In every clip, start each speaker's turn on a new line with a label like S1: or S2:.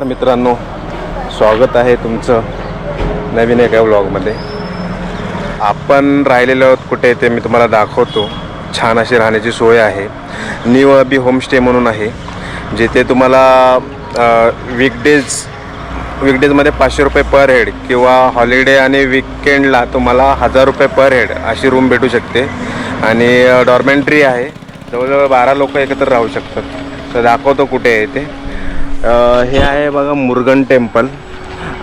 S1: नमस्कार मित्रांनो. स्वागत आहे तुमचं नवीन एका व्लॉगमध्ये आपण राहिलेलो आहोत कुठे ते मी तुम्हाला दाखवतो. छान अशी राहण्याची सोय आहे. न्यू अबी होमस्टे म्हणून आहे. जिथे तुम्हाला वीकडेज वीकडेजमध्ये पाचशे रुपये पर हेड किंवा हॉलिडे आणि विकेंडला तुम्हाला हजार रुपये पर हेड अशी रूम भेटू शकते. आणि डॉर्मेंट्री आहे. जवळजवळ बारा लोक एकत्र राहू शकतात. तर दाखवतो कुठे आहे ते. हे आहे बघा मुरगन टेम्पल.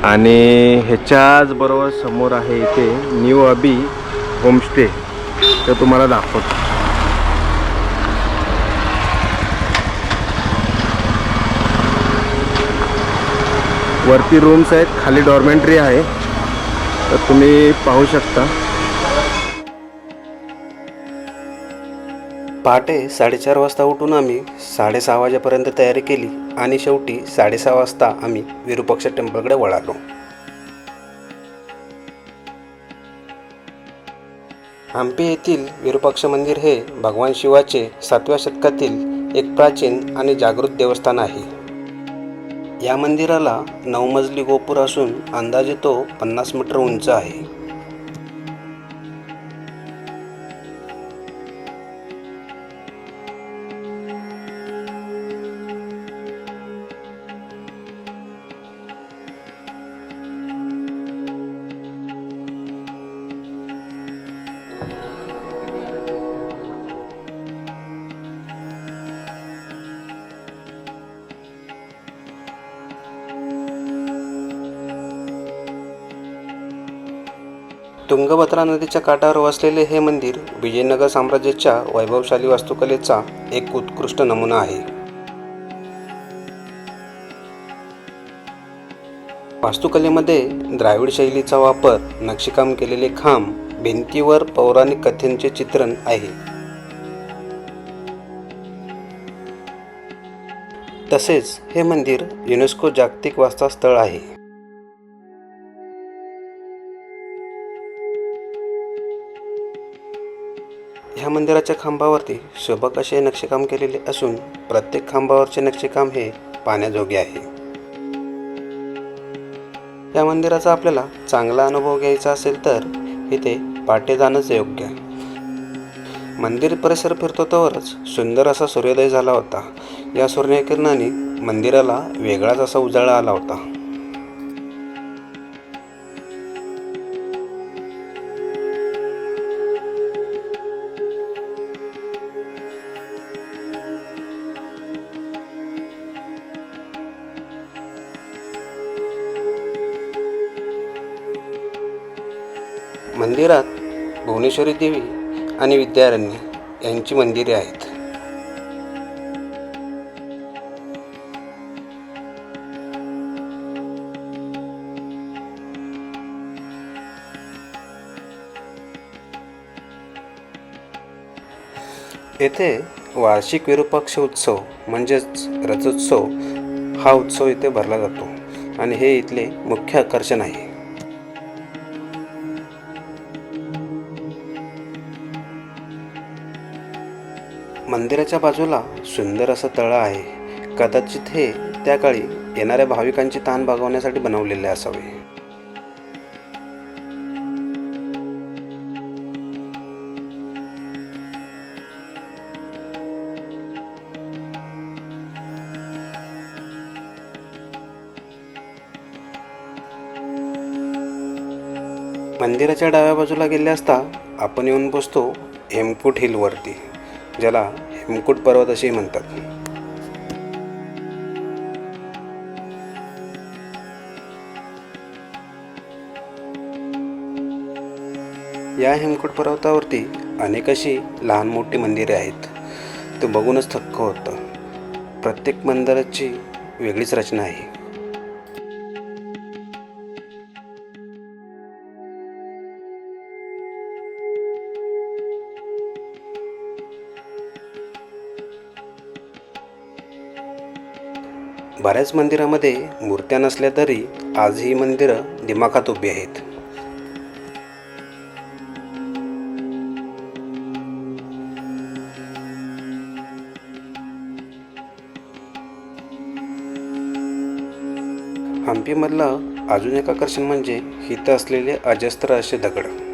S1: आणि ह्याच्याच बरोबर समोर आहे इथे न्यू अबी होमस्टे. तर तुम्हाला दाखवतो. वरती रूम्स आहेत खाली डॉर्मेंट्री आहे. तर तुम्ही पाहू शकता.
S2: पहाटे साडेचार वाजता उठून आम्ही साडेसहा वाजेपर्यंत तयारी केली आणि शेवटी साडेसहा वाजता आम्ही विरूपक्ष टेम्पलकडे वळालो. हम्पी येथील विरूपाक्ष मंदिर हे भगवान शिवाचे सातव्या शतकातील एक प्राचीन आणि जागृत देवस्थान आहे. या मंदिराला नऊ मजली गोपूर असून अंदाजे तो पन्नास मीटर उंच आहे. तुंगभद्रा नदीच्या काठावर वसलेले हे मंदिर विजयनगर साम्राज्याच्या वैभवशाली वास्तुकलेचा एक उत्कृष्ट नमुना आहे. वास्तुकलेमध्ये द्राविड शैलीचा वापर नक्षीकाम केलेले खांब भिंतीवर पौराणिक कथेंचे चित्रण आहे. तसेच हे मंदिर युनेस्को जागतिक वारसा स्थळ आहे. ह्या मंदिराच्या खांबावरती सुबक असे नक्षीकाम केलेले असून प्रत्येक खांबावरचे नक्षीकाम हे पाण्याजोगे आहे. या मंदिराचा आपल्याला चांगला अनुभव घ्यायचा असेल तर इथे पाटे जाणंच योग्य मंदिर परिसर फिरतो तोवरच सुंदर असा सूर्योदय झाला होता. या सूर्यकिरणाने मंदिराला वेगळाच असा उजाळा आला होता. मंदिरात भुवनेश्वरी देवी आणि विद्यारण्य यांची मंदिरे आहेत. येथे वार्षिक विरूपाक्ष उत्सव म्हणजेच रथोत्सव हा उत्सव इथे भरला जातो आणि हे इथले मुख्य आकर्षण आहे. मंदिराच्या बाजूला सुंदर असं तळं आहे. कदाचित हे त्या काळी येणाऱ्या भाविकांची ताण भागवण्यासाठी बनवलेले असावे. मंदिराच्या डाव्या बाजूला गेले असता आपण येऊन पोचतो हेमकुट हिलवरती. ज्याला हेमकूट पर्वत असेही म्हणतात. या हेमकूट पर्वतावरती अनेक अशी लहान मोठी मंदिरे आहेत. ते बघूनच थक्क होतं. प्रत्येक मंदिराची वेगळीच रचना आहे. बऱ्याच मंदिरामध्ये मूर्त्या नसल्या तरी आज ही मंदिरं दिमाखात उभी आहेत. हम्पीमधलं अजून एक आकर्षण म्हणजे इथं असलेले अजस्त्र असे दगड.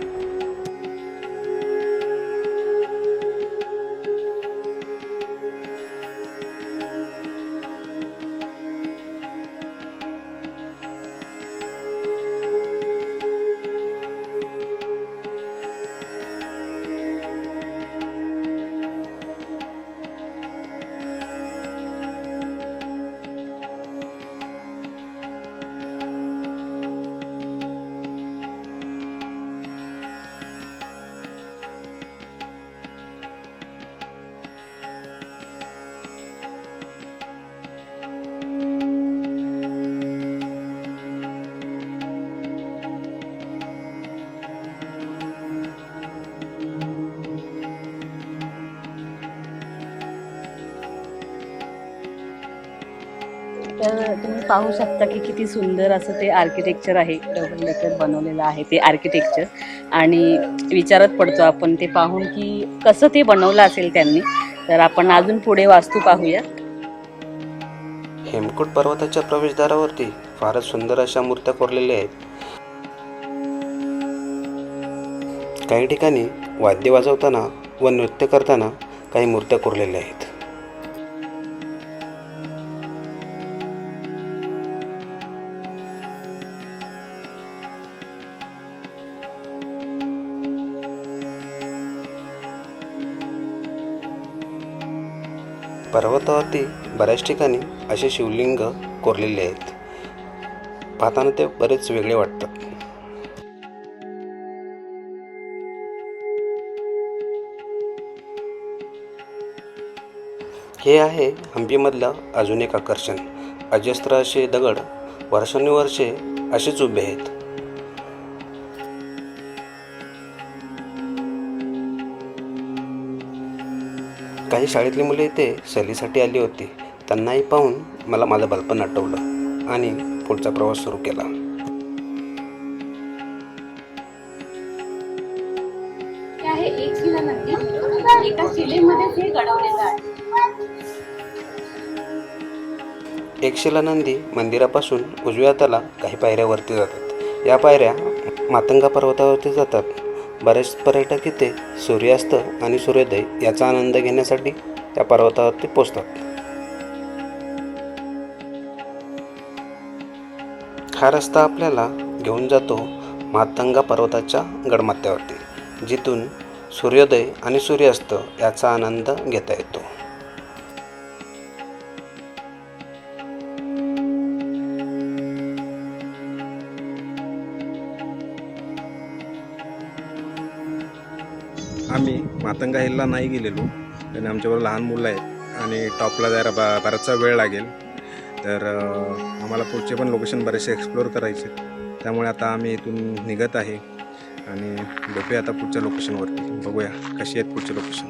S3: पाहू शकता की किती सुंदर असं ते आर्किटेक्चर आहे. डबल डेकर बनवलेलं आहे ते आर्किटेक्चर आणि विचारत पडतो आपण ते पाहून की कसं ते बनवलं असेल त्यांनी. तर आपण अजून पुढे वास्तू पाहूया.
S2: हेमकूट पर्वताच्या प्रवेशद्वारावरती फारच सुंदर अशा मूर्त्या कोरलेल्या आहेत. काही ठिकाणी वाद्य वाजवताना व नृत्य करताना काही मूर्त्या कोरलेल्या आहेत. पर्वतावरती बऱ्याच ठिकाणी असे शिवलिंग कोरलेले आहेत. पाहताना ते बरेच वेगळे वाटतात. हे आहे हम्पीमधलं अजून एक आकर्षण. अजस्त्र असे दगड वर्षानुवर्षे असेच उभे आहेत. काही शाळेतली मुले इथे सहलीसाठी आली होती. त्यांनाही पाहून मला माझं बालपण आठवलं आणि पुढचा प्रवास सुरू केला.
S3: आहे एक शिला नदी. एका शिलेमध्येच हे घडवलेलं आहे.
S2: एकशिला नंदी मंदिरापासून उजव्या हाताला काही पायऱ्या वरती जातात. या पायऱ्या मातंगा पर्वतावरती जातात. बरेच पर्यटक इथे सूर्यास्त आणि सूर्योदय याचा आनंद घेण्यासाठी त्या पर्वतावरती पोचतात. हा रस्ता आपल्याला घेऊन जातो मातंगा पर्वताच्या गडमाथ्यावरती जिथून सूर्योदय आणि सूर्यास्त याचा आनंद घेता येतो.
S1: आम्ही हिलला नाही गेलेलो. आणि आमच्याबरोबर लहान मुलं आहेत आणि टॉपला जायला बा बराचसा वेळ लागेल. तर आम्हाला पुढचे पण लोकेशन बरेचसे एक्सप्लोअर करायचे आहेत. त्यामुळे आता आम्ही इथून निघत आहे. आणि बघूया आता पुढच्या लोकेशनवरती बघूया कशी आहेत पुढचे लोकेशन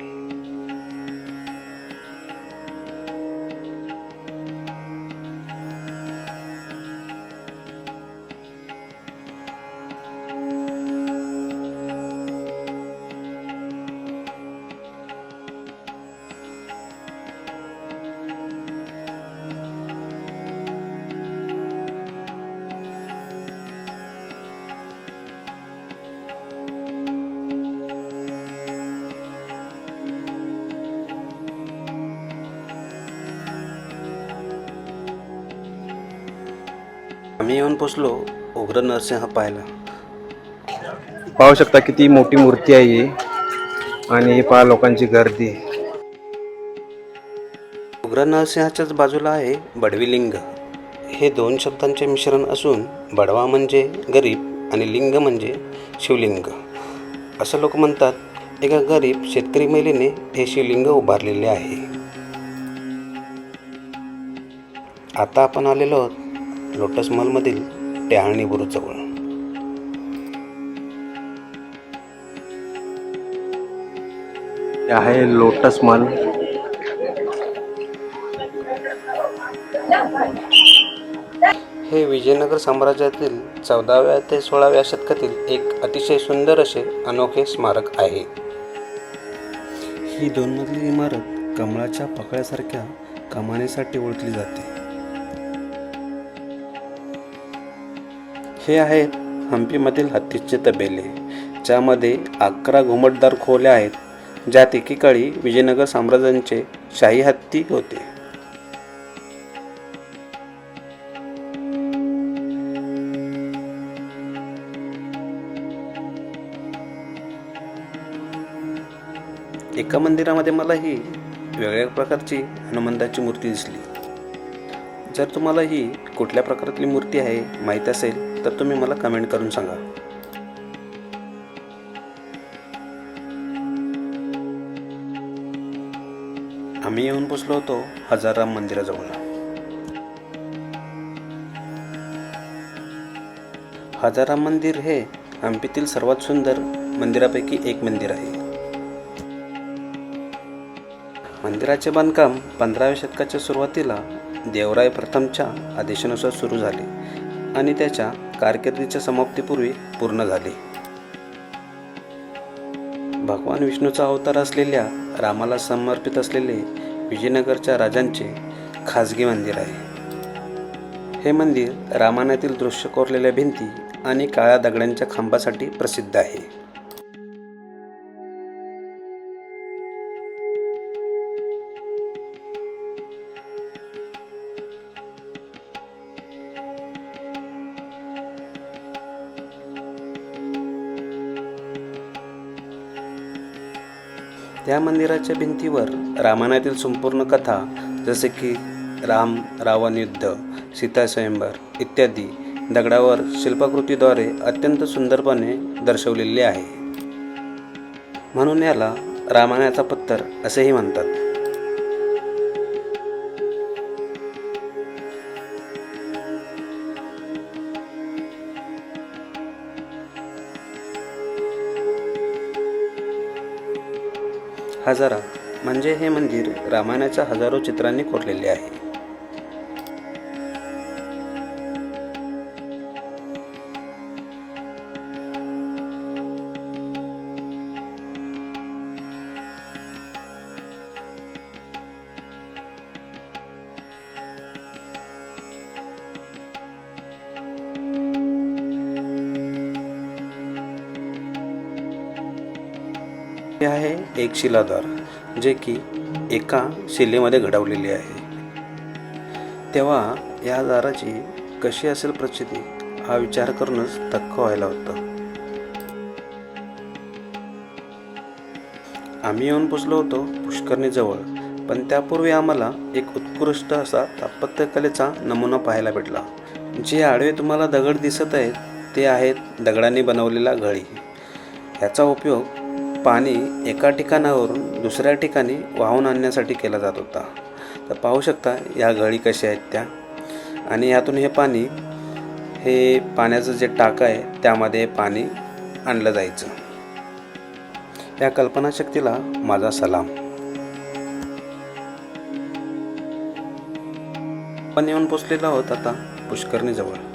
S2: आम्ही येऊन पोचलो उग्र नरसिंह पाहायला.
S1: पाहू शकता किती मोठी मूर्ती आहे ही आणि पहा लोकांची गर्दी.
S2: उग्र नरसिंहाच्याच बाजूला आहे बडविलिंग. हे दोन शब्दांचे मिश्रण असून बडवा म्हणजे गरीब आणि लिंग म्हणजे शिवलिंग. असं लोक म्हणतात एका गरीब शेतकरी महिलेने हे शिवलिंग उभारलेले आहे. आता आपण आलेलो आहोत लोटस मॉलमधील टॅहणी बुरुजवळ
S1: आहे लोटस मॉल.
S2: हे विजयनगर साम्राज्यातील चौदाव्या ते सोळाव्या शतकातील एक अतिशय सुंदर असे अनोखे स्मारक आहे. ही दोन मजली इमारत कमळाच्या पकळ्यासारख्या कमानीसाठी ओळखली जाते. हे आहेत हम्पीमधील हत्तीचे तबेले ज्यामध्ये अकरा घुमटदार खोल्या आहेत ज्यात एकेकाळी विजयनगर साम्राज्यांचे शाही हत्ती होते. एका मंदिरामध्ये मला ही वेगळ्या प्रकारची हनुमंताची मूर्ती दिसली. जर तुम्हाला ही कुठल्या प्रकारातली मूर्ती आहे माहीत असेल तर तुम्ही मला कमेंट करून सांगा. आम्ही येऊन पोचलो होतो हजाराम मंदिराजवळ. हजाराम मंदिर हे हम्पीतील सर्वात सुंदर मंदिरापैकी एक मंदिर आहे. मंदिराचे बांधकाम पंधराव्या शतकाच्या सुरुवातीला देवराय प्रथमच्या आदेशानुसार सुरू झाले आणि त्याच्या कारकिर्दीच्या समाप्तीपूर्वी पूर्ण झाले. भगवान विष्णूचा अवतार असलेल्या रामाला समर्पित असलेले विजयनगरच्या राजांचे खाजगी मंदिर आहे. हे मंदिर रामायणातील दृश्य कोरलेल्या भिंती आणि काळ्या दगडांच्या खांबासाठी प्रसिद्ध आहे. त्या मंदिराच्या भिंतीवर रामायणातील संपूर्ण कथा जसे की राम रावण युद्ध सीता स्वयंवर इत्यादी दगडावर शिल्पाकृतीद्वारे अत्यंत सुंदरपणे दर्शवलेले आहे. म्हणून याला रामायणाचा पत्तर असेही म्हणतात. हजारा. म्हणजे हे मंदिर रामायणाच्या हजारो चित्रांनी कोरलेले आहे. हे आहे एक शिलाधार जे की एका शिलेमध्ये घडवलेले आहे. तेव्हा या दाराची कशी असेल प्रचिती हा विचार करूनच थक्क व्हायला होतं. आम्ही येऊन पोचलो होतो पुष्करणीजवळ पण त्यापूर्वी आम्हाला एक उत्कृष्ट असा स्थापत्यकलेचा नमुना पाहायला भेटला जे आडवे तुम्हाला दगड दिसत आहेत ते आहेत दगडांनी बनवलेला घळी ह्याचा उपयोग पाणी एका ठिकाणावरून दुसऱ्या ठिकाणी वाहून आणण्यासाठी केला जात होता. तर पाहू शकता या गळी कशा आहेत त्या? आणि यातून हे पाणी हे पाण्याचं जे टाकं आहे त्यामध्ये पाणी आणलं जायचं. या कल्पनाशक्तीला माझा सलाम. आपण येऊन पोचलेलो आहोत आता पुष्करणीजवळ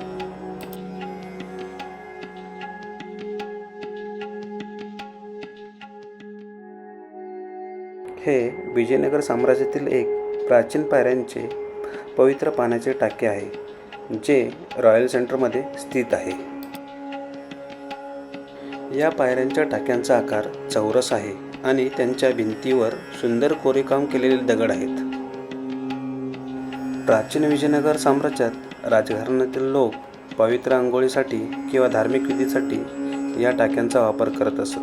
S2: हे विजयनगर साम्राज्यातील एक प्राचीन पायऱ्यांचे पवित्र पाण्याचे टाके आहे जे रॉयल सेंटरमध्ये स्थित आहे. या पायऱ्यांच्या टाक्यांचा आकार चौरस आहे आणि त्यांच्या भिंतीवर सुंदर कोरीकाम केलेले दगड आहेत. प्राचीन विजयनगर साम्राज्यात राजघराण्यातील लोक पवित्र आंघोळीसाठी किंवा धार्मिक विधीसाठी या टाक्यांचा वापर करत असत.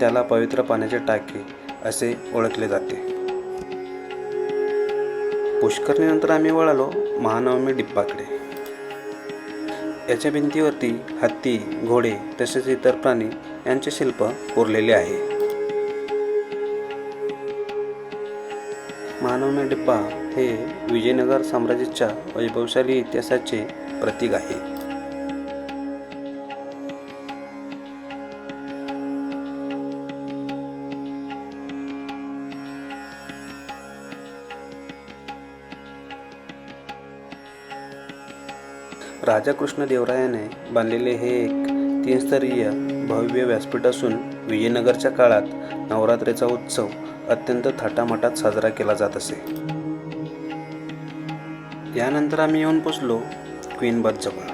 S2: त्याला पवित्र पाण्याचे टाके असे ओळखले जाते. पुष्करणीनंतर आम्ही वळालो महानवमी डिप्पाकडे याच्या भिंतीवरती हत्ती घोडे तसेच इतर प्राणी यांचे शिल्प कोरलेले आहे. महानवमी डिप्पा हे विजयनगर साम्राज्याच्या वैभवशाली इतिहासाचे प्रतीक आहे. राजा कृष्णदेवरायाने बांधलेले हे एक तीनस्तरीय भव्य व्यासपीठ असून विजयनगरच्या काळात नवरात्रीचा उत्सव अत्यंत थाटामाटात साजरा केला जात असे. यानंतर आम्ही येऊन पोचलो क्वीन बर्थजवळ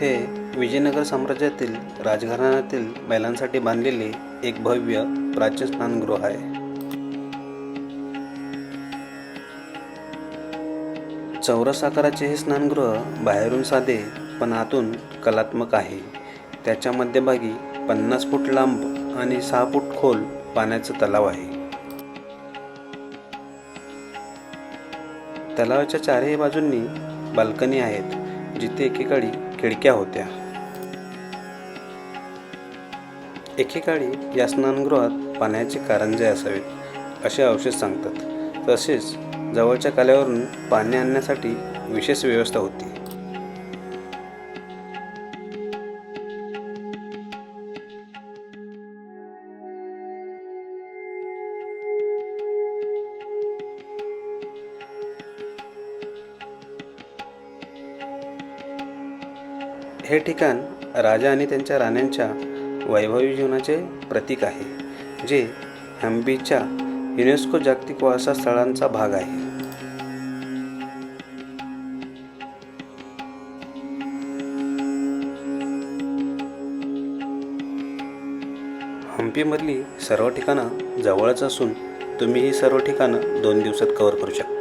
S2: हे विजयनगर साम्राज्यातील राजघराण्यातील महिलांसाठी बांधलेले एक भव्य प्राचीन स्नानगृह आहे. चौरस आकाराचे हे स्नानगृह बाहेरून साधे पण आतून कलात्मक आहे. त्याच्या मध्यभागी पन्नास फूट लांब आणि सहा फूट खोल पाण्याचा तलाव आहे. तलावाच्या चारही बाजूंनी बाल्कनी आहेत जिथे एकेकाळी खिडक्या होत्या. एकेकाळी या स्नानगृहात पाण्याचे कारंजे असावेत असे अवशेष सांगतात. तसेच जवळच्या काल्यावरून पाणी आणण्यासाठी विशेष व्यवस्था होती. हे ठिकाण राजा आणि त्यांच्या राण्यांच्या वैभवी जीवनाचे प्रतीक आहे जे हम्पीच्या युनेस्को जागतिक वारसा स्थळांचा भाग आहे. हम्पीमधली सर्व ठिकाणं जवळच असून तुम्ही ही सर्व ठिकाणं दोन दिवसात कव्हर करू शकता.